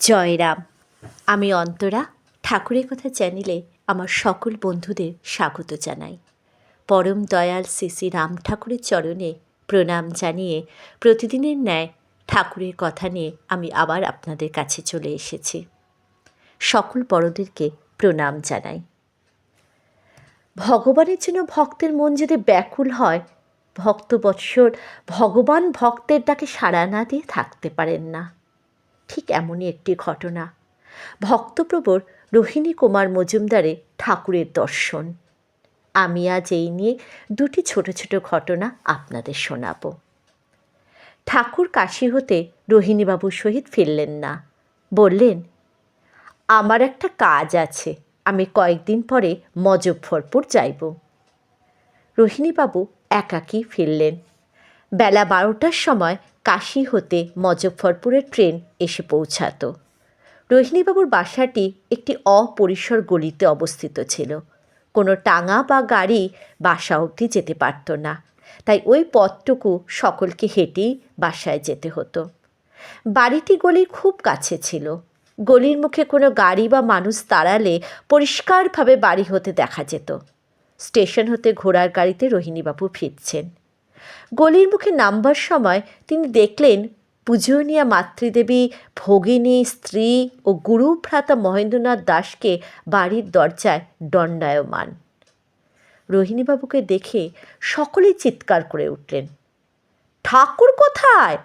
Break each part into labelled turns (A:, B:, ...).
A: জয়রাম, আমি অন্তরা, ঠাকুরের কথা চ্যানেলে আমার সকল বন্ধুদের স্বাগত জানাই। পরম দয়াল শ্রী রাম ঠাকুরের চরণে প্রণাম জানিয়ে প্রতিদিনের ন্যায় ঠাকুরের কথা নিয়ে আমি আবার আপনাদের কাছে চলে এসেছি। সকল বড়দেরকে প্রণাম জানাই। ভগবানের জন্য ভক্তের মন যদি ব্যাকুল হয়, ভক্ত বৎসর ভগবান ভক্তের ডাকে সাড়া না দিয়ে থাকতে পারেন না। ঠিক এমনই একটি ঘটনা। ভক্তপ্রবর রোহিণী কুমার মজুমদারে ঠাকুরের দর্শন। আমি আজ এই নিয়ে দুটি ছোট ছোট ঘটনা আপনাদের শোনাব। ঠাকুর কাশি হতে রোহিণীবাবুর সহিত ফিরলেন না। বললেন, আমার একটা কাজ আছে, আমি কয়েকদিন পরে মজফ্ফরপুর যাইব। রোহিণীবাবু একাকী ফিরলেন। বেলা বারোটার সময় কাশি হতে মজফ্ফরপুরের ট্রেন এসে পৌঁছাতো। রোহিণীবাবুর বাসাটি একটি অপরিসর গলিতে অবস্থিত ছিল। কোনো টাঙা বা গাড়ি বাসা অবধি যেতে পারত না, তাই ওই পথটুকু সকলকে হেঁটেই বাসায় যেতে হতো। বাড়িটি গলির খুব কাছে ছিল। গলির মুখে কোনো গাড়ি বা মানুষ তাড়ালে পরিষ্কারভাবে বাড়ি হতে দেখা যেত। স্টেশন হতে ঘোড়ার গাড়িতে রোহিণীবাবু ফিরছেন। গলির মুখে নামবার সময় তিনি দেখলেন পূজনীয়া মাতৃদেবী, ভগিনী, স্ত্রী ও গুরু ভ্রাতা মহেন্দ্রনাথ দাসকে বাড়ির দরজায় দণ্ডায়মান। রোহিণীবাবুকে দেখে সকলেই চিৎকার করে উঠলেন, ঠাকুর কোথায়?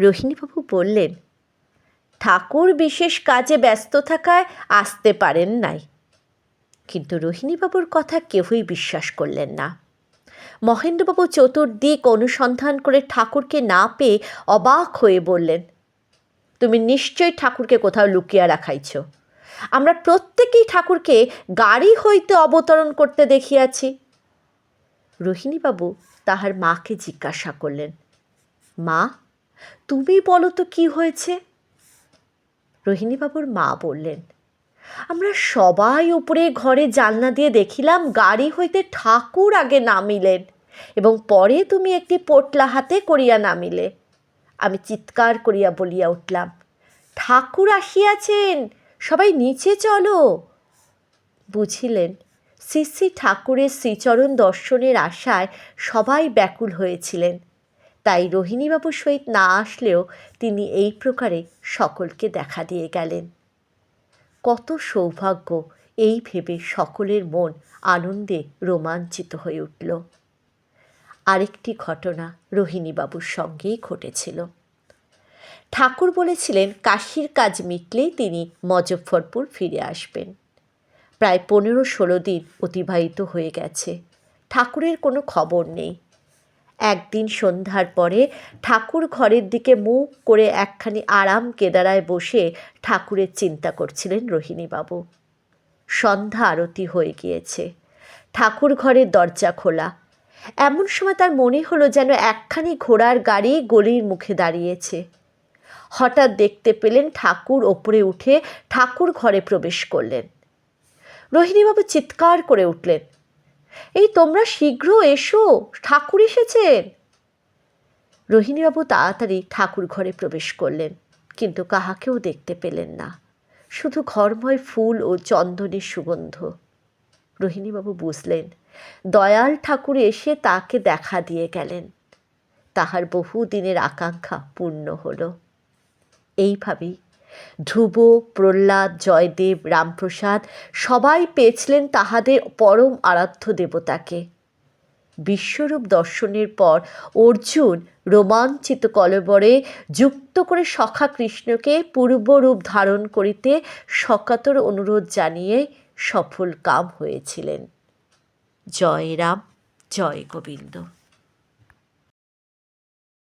A: রোহিণীবাবু বললেন, ঠাকুর বিশেষ কাজে ব্যস্ত থাকায় আসতে পারেন নাই। কিন্তু রোহিণীবাবুর কথা কেউই বিশ্বাস করলেন না। মহেন্দ্রবাবু চতুর্দিক অনুসন্ধান করে ঠাকুরকে না পেয়ে অবাক হয়ে বললেন, তুমি নিশ্চয়ই ঠাকুরকে কোথাও লুকিয়ে রাখাইছ। আমরা প্রত্যেকেই ঠাকুরকে গাড়ি হইতে অবতরণ করতে দেখিয়াছি রোহিণীবাবু তাহার মাকে জিজ্ঞাসা করলেন, মা, তুমি বলো তো কি হয়েছে রোহিণীবাবুর মা বললেন আমরা সবাই উপরে ঘরে জানলা দিয়ে দেখিলাম গাড়ি হইতে ঠাকুর আগে নামিলেন এবং পরে তুমি একটি পোটলা হাতে করিয়া নামিলে। আমি চিৎকার করিয়া বলিয়া উঠলাম, ঠাকুর আসিয়াছেন, সবাই নিচে চলো। বুঝিলেন শ্রী ঠাকুরের শ্রীচরণ দর্শনের আশায় সবাই ব্যাকুল হয়েছিলেন। তাই রোহিণীবাবুর সহিত না আসলেও তিনি এই প্রকারে সকলকে দেখা দিয়ে গেলেন। কত সৌভাগ্য। এই ভেবে সকলের মন আনন্দে রোমাঞ্চিত হয়ে উঠল। আরেকটি ঘটনা রোহিণীবাবুর সঙ্গেই ঘটেছিল। ঠাকুর বলেছিলেন, কাশির কাজ মিটলেই তিনি মজফ্ফরপুর ফিরে আসবেন। প্রায় পনেরো ষোলো দিন অতিবাহিত হয়ে গেছে। ঠাকুরের কোনো খবর নেই। একদিন সন্ধ্যার পরে ঠাকুর ঘরের দিকে মুখ করে একখানি আরাম কেদারায় বসে ঠাকুরের চিন্তা করছিলেন রোহিণীবাবু। সন্ধ্যা আরতি হয়ে গিয়েছে। ঠাকুর ঘরের দরজা খোলা। এমন সময় তার মনে হলো যেন একখানি ঘোড়ার গাড়ি গলির মুখে দাঁড়িয়েছে। হঠাৎ দেখতে পেলেন ঠাকুর ওপরে উঠে ঠাকুর ঘরে প্রবেশ করলেন। রোহিণীবাবু চিৎকার করে উঠলেন। এই তোমরা শীঘ্র এসো, ঠাকুর এসেছেন। রোহিণীবাবু তাড়াতাড়ি ঠাকুর ঘরে প্রবেশ করলেন, কিন্তু কাহাকেও দেখতে পেলেন না। শুধু ঘরময় ফুল ও চন্দনের সুগন্ধ। রোহিণীবাবু বুঝলেন, দয়াল ঠাকুর এসে তাকে দেখা দিয়ে গেলেন। তাহার বহু দিনের আকাঙ্ক্ষা পূর্ণ হল। এইভাবেই ধ্রুব, প্রহ্লাদ, জয়দেব, রামপ্রসাদ সবাই পেয়েছিলেন তাহাদের পরম আরাধ্য দেবতাকে। বিশ্বরূপ দর্শনের পর অর্জুন রোমাঞ্চিত কলবরে যুক্ত করে সখা কৃষ্ণকে পূর্বরূপ ধারণ করিতে সকাতর অনুরোধ জানিয়ে সফল কাম হয়েছিলেন। জয় রাম, জয় গোবিন্দ।